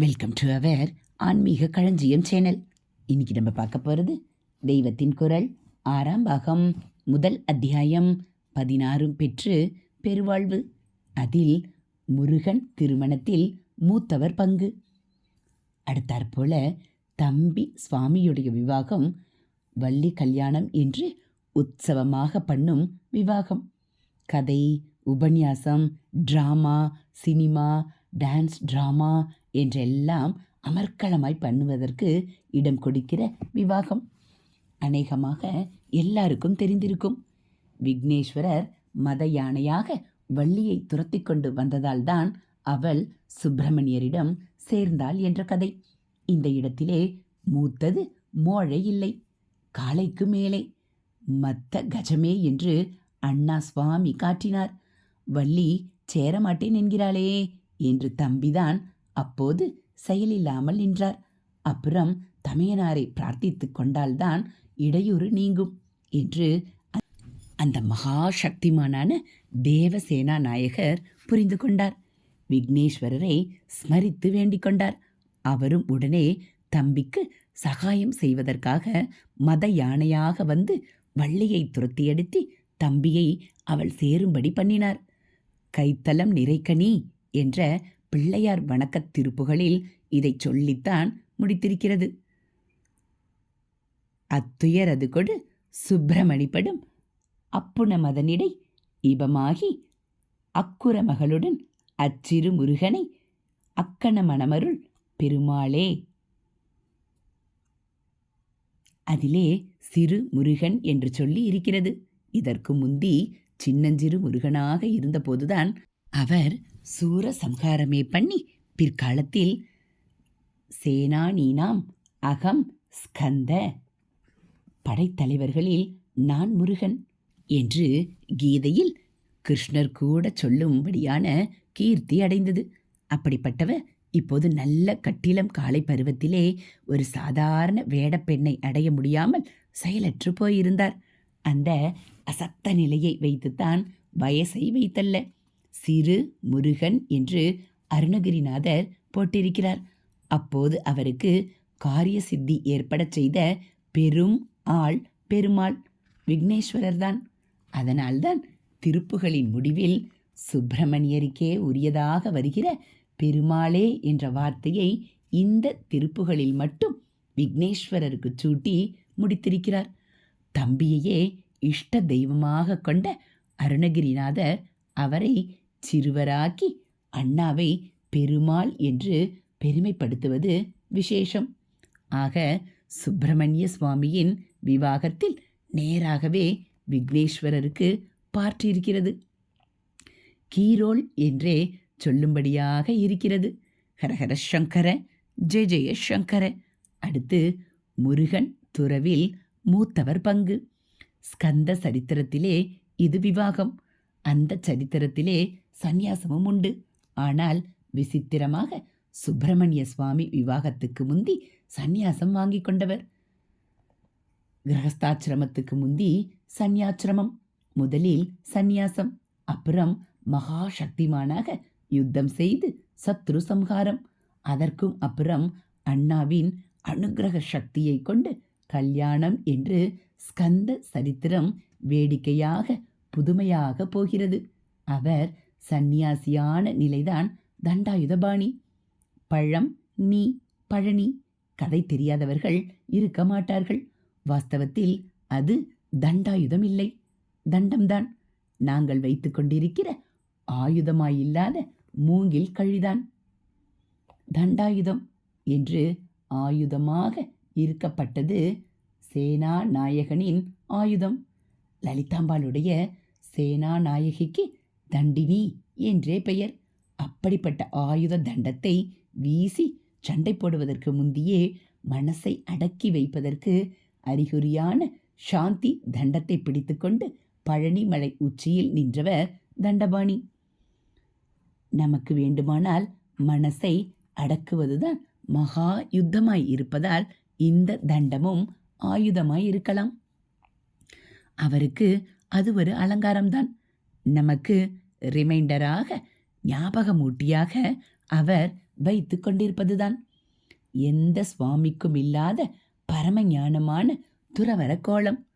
Welcome to our ஆன்மீக களஞ்சியம் channel. இன்னைக்கு நம்ம பார்க்க போகிறது தெய்வத்தின் குரல் ஆறாம் பாகம் முதல் அத்தியாயம் பதினாறும் பெற்று பெருவாழ்வு. அதில் முருகன் திருமணத்தில் மூத்தவர் பங்கு. அடுத்தாற்போல தம்பி சுவாமியுடைய விவாகம் வள்ளி கல்யாணம் என்று உற்சவமாக பண்ணும் விவாகம். கதை உபன்யாசம் ட்ராமா சினிமா டான்ஸ் ட்ராமா என்றெல்லாம் அமர்க்களமாய் பண்ணுவதற்கு இடம் கொடுக்கிற விவாகம் அநேகமாக எல்லாருக்கும் தெரிந்திருக்கும். விக்னேஸ்வரர் மத யானையாக வள்ளியை துரத்தி கொண்டு வந்ததால்தான் அவள் சுப்பிரமணியரிடம் சேர்ந்தாள் என்ற கதை. இந்த இடத்திலே மூத்தது மோழை இல்லை. காலைக்கு மேலே மத்த கஜமே என்று அண்ணா சுவாமி காட்டினார். வள்ளி சேரமாட்டேன் என்கிறாளே என்று தம்பிதான் அப்போது செயலில்லாமல் நின்றார். அப்புறம் தமையனாரை பிரார்த்தித்து கொண்டால்தான் இடையூறு நீங்கும் என்று அந்த மகா சக்திமானான தேவசேனா நாயகர் புரிந்து கொண்டார். விக்னேஸ்வரரை ஸ்மரித்து வேண்டிக் கொண்டார். அவரும் உடனே தம்பிக்கு சகாயம் செய்வதற்காக மத யானையாக வந்து வள்ளியை துரத்தியடித்து தம்பியை அவள் சேரும்படி பண்ணினார். கைத்தலம் நிறைக்கனி என்ற பிள்ளையார் வணக்கத் திருப்புகளில் இதைச் சொல்லித்தான் முடித்திருக்கிறது. அத்துயரது கொடு சுப்பிரமணிப்படும் அப்புண மதனிடை இபமாகி அக்குர மகளுடன் அச்சிறு முருகனை அக்கண மணமருள் பெருமாளே. அதிலே சிறு முருகன் என்று சொல்லி இருக்கிறது. இதற்கு முந்தி சின்னஞ்சிறு முருகனாக இருந்தபோதுதான் அவர் சூர சம்ஹாரமே பண்ணி பிற்காலத்தில் சேனானீனாம் அகம் ஸ்கந்த. படைத்தலைவர்களில் நான் முருகன் என்று கீதையில் கிருஷ்ணர் கூட சொல்லும்படியான கீர்த்தி அடைந்தது. அப்படிப்பட்டவர் இப்போது நல்ல கட்டிலம் காலை பருவத்திலே ஒரு சாதாரண வேடப்பெண்ணை அடைய முடியாமல் செயலற்று போயிருந்தார். அந்த அசத்த நிலையை வைத்துத்தான் வயசை வைத்தல்ல. சிறு முருகன் என்று அருணகிரிநாதர் போட்டிருக்கிறார். அப்போது அவருக்கு காரிய சித்தி ஏற்படச் செய்த பெரும் ஆள் பெருமாள் விக்னேஸ்வரர்தான். அதனால்தான் திருப்புகளின் முடிவில் சுப்பிரமணியருக்கே உரியதாக வருகிற பெருமாளே என்ற வார்த்தையை இந்த திருப்புகளில் மட்டும் விக்னேஸ்வரருக்கு சூட்டி முடித்திருக்கிறார். தம்பியையே இஷ்ட தெய்வமாக கொண்ட அருணகிரிநாதர் அவரை சிறுவராக்கி அண்ணாவை பெருமாள் என்று பெருமைப்படுத்துவது விசேஷம். ஆக சுப்பிரமணிய சுவாமியின் விவாகத்தில் நேராகவே விக்னேஸ்வரருக்கு பார்த்திருக்கிறது. கீரோள் என்றே சொல்லும்படியாக இருக்கிறது. ஹரஹர சங்கர ஜெய ஜெய சங்கர. அடுத்து முருகன் துறவில் மூத்தவர் பங்கு. ஸ்கந்த சரித்திரத்திலே இது விவாகம். அந்த சரித்திரத்திலே சந்நியாசமும் உண்டு. ஆனால் விசித்திரமாக சுப்பிரமணிய சுவாமி விவாகத்துக்கு முந்தி சந்நியாசம் வாங்கி கொண்டவர். கிரகஸ்தாசிரமத்துக்கு முந்தி சந்நியாசிரமம் முதலில் சந்நியாசம் அப்புறம் மகா சக்திமானாக யுத்தம் செய்து சத்ரு சம்ஹாரம் அதற்கும் அப்புறம் அண்ணாவின் அனுக்கிரக சக்தியை கொண்டு கல்யாணம் என்று ஸ்கந்த சரித்திரம் வேடிக்கையாக புதுமையாக போகிறது. அவர் சந்நியாசியான நிலைதான் தண்டாயுதபாணி. பழம் நீ பழனி கதை தெரியாதவர்கள் இருக்க மாட்டார்கள். வாஸ்தவத்தில் அது தண்டாயுதம் இல்லை தண்டம்தான். நாங்கள் வைத்துக் கொண்டிருக்கிற ஆயுதமாயில்லாத மூங்கில் கழிதான். தண்டாயுதம் என்று ஆயுதமாக இருக்கப்பட்டது சேனா நாயகனின் ஆயுதம். லலிதாம்பாளுடைய சேனா நாயகிக்கு தண்டினி என்றே பெயர். அப்படிப்பட்ட ஆயுத தண்டத்தை வீசி சண்டை போடுவதற்கு முந்தியே மனசை அடக்கி வைப்பதற்கு அறிகுறியான சாந்தி தண்டத்தை பிடித்துக்கொண்டு பழனிமலை உச்சியில் நின்றவர் தண்டபாணி. நமக்கு வேண்டுமானால் மனசை அடக்குவதுதான் மகா யுத்தமாய் இருப்பதால் இந்த தண்டமும் ஆயுதமாய் இருக்கலாம். அவருக்கு அது ஒரு அலங்காரம்தான். நமக்கு ரிமைண்டராக ஞாபகமூட்டியாக அவர் வைத்து கொண்டிருப்பதுதான். எந்த சுவாமிக்கும் இல்லாத பரமஞானமான துறவர கோலம்.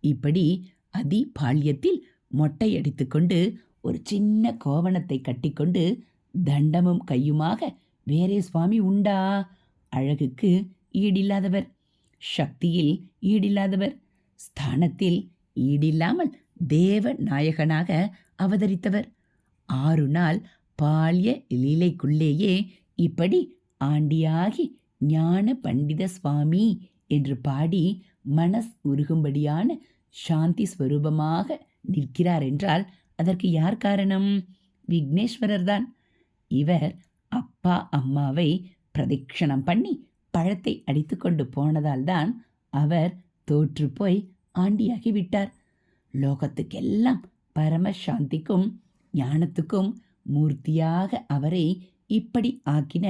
இப்படி அதி பால்யத்தில் மொட்டையடித்து கொண்டு ஒரு சின்ன கோவணத்தை கட்டிக்கொண்டு தண்டமும் கையுமாக வேறே சுவாமி உண்டா? அழகுக்கு ஈடில்லாதவர். சக்தியில் ஈடில்லாதவர். ஸ்தானத்தில் ஈடில்லாமல் தேவ நாயகனாக அவதரித்தவர். ஆறு நாள் பால்ய லீலைக்குள்ளேயே இப்படி ஆண்டியாகி ஞான பண்டித சுவாமி என்று பாடி மனஸ் உருகும்படியான சாந்தி ஸ்வரூபமாக நிற்கிறார் என்றால் அதற்கு யார் காரணம்? விக்னேஸ்வரர் தான். இவர் அப்பா அம்மாவை பிரதட்சணம் பண்ணி பழத்தை அடித்துக்கொண்டு போனதால்தான் அவர் தோற்றுப்போய் ஆண்டியாகி விட்டார். லோகத்துக்கெல்லாம் பரமசாந்திக்கும் ஞானத்துக்கும் மூர்த்தியாக அவரை இப்படி ஆக்கின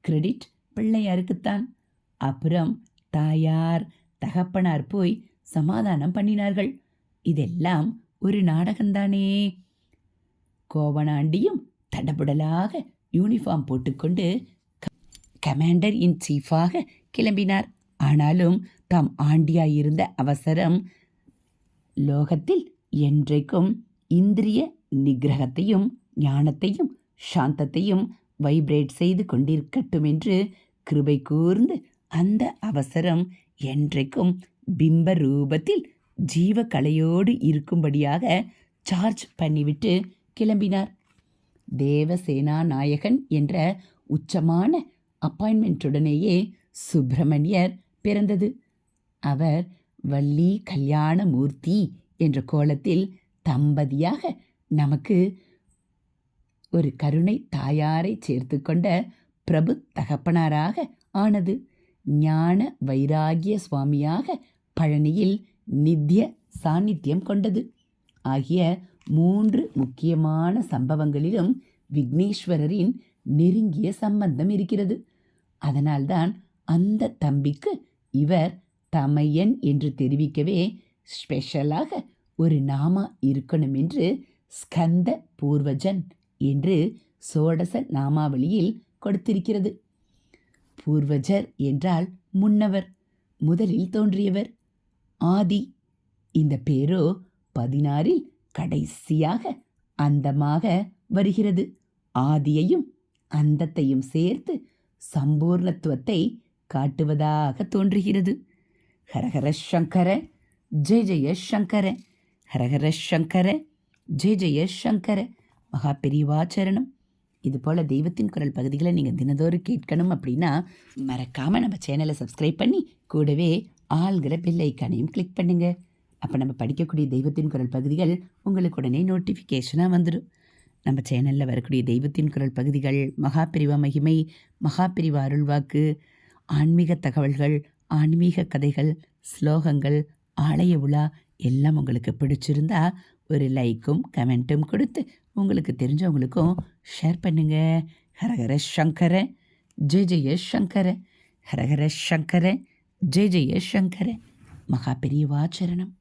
கிரெடிட் பிள்ளையாருக்குத்தான். அப்புறம் தாயார் தகப்பனார் போய் சமாதானம் பண்ணினார்கள். இதெல்லாம் ஒரு நாடகம்தானே கோவனாண்டியும் தடபுடலாக யூனிஃபார்ம் போட்டுக்கொண்டு கமாண்டர் இன் சீஃபாக கிளம்பினார். ஆனாலும் தாம் ஆண்டியாயிருந்த அவசரம் லோகத்தில் என்றைக்கும் இந்திரிய நிகிரகத்தையும் ஞானத்தையும் சாந்தத்தையும் வைப்ரேட் செய்து கொண்டிருக்கட்டும் என்று கிருபை கூர்ந்து அந்த அவசரம் என்றைக்கும் பிம்ப ரூபத்தில் ஜீவகலையோடு இருக்கும்படியாக சார்ஜ் பண்ணிவிட்டு கிளம்பினார். தேவசேனா நாயகன் என்ற உச்சமான அப்பாயின்மெண்ட்டுடனேயே சுப்பிரமணியர் பிறந்தது. அவர் வள்ளி கல்யாணமூர்த்தி என்ற கோலத்தில் தம்பதியாக நமக்கு ஒரு கருணை தாயாரை சேர்த்து கொண்ட பிரபு தகப்பனாராக ஆனது ஞான வைராகிய சுவாமியாக பழனியில் நித்திய சாநித்தியம் கொண்டது. ஆகிய மூன்று முக்கியமான சம்பவங்களிலும் விக்னேஸ்வரரின் நெருங்கிய சம்பந்தம் இருக்கிறது. அதனால்தான் அந்த தம்பிக்கு இவர் தமையன் என்று தெரிவிக்கவே ஸ்பெஷலாக ஒரு நாமா இருக்கணும் என்று ஸ்கந்த பூர்வஜன் என்று சோடச நாமாவளியில் கொடுத்திருக்கிறது. பூர்வஜர் என்றால் முன்னவர் முதலில் தோன்றியவர். ஆதி இந்த பேரோ பதினாறில் கடைசியாக அந்தமாக வருகிறது. ஆதியையும் அந்தத்தையும் சேர்த்து சம்பூர்ணத்துவத்தை காட்டுவதாக தோன்றுகிறது. ஹரஹர சங்கர ஜெய ஜெய சங்கர ஹரஹர சங்கர ஜெய ஜெய சங்கர. மகா பெரியவாச்சரணம் இது போல் தெய்வத்தின் குரல் பகுதிகளை நீங்கள் தினதோறும் கேட்கணும் அப்படின்னா மறக்காமல் நம்ம சேனலை சப்ஸ்கிரைப் பண்ணி கூடவே ஆள்கிற பெல்லைக்கானையும் கிளிக் பண்ணுங்கள் அப்போ நம்ம படிக்கக்கூடிய தெய்வத்தின் குரல் பகுதிகள் உங்களுக்கு உடனே நோட்டிஃபிகேஷனாக வந்துடும் நம்ம சேனலில் வரக்கூடிய தெய்வத்தின் குரல் பகுதிகள் மகாபிரிவா மகிமை மகாபிரிவா அருள்வாக்கு ஆன்மீக தகவல்கள் ஆன்மீக கதைகள் ஸ்லோகங்கள் ஆலய உலா எல்லாம் உங்களுக்கு பிடிச்சிருந்தா ஒரு லைக்கும் கமெண்ட்டும் கொடுத்து உங்களுக்கு தெரிஞ்சவங்களுக்கும் ஷேர் பண்ணுங்க. ஹரஹர சங்கர ஜெய ஜெய சங்கர ஹரஹர சங்கர ஜெய ஜெய சங்கர. மகா பெரியவாச்சரணம்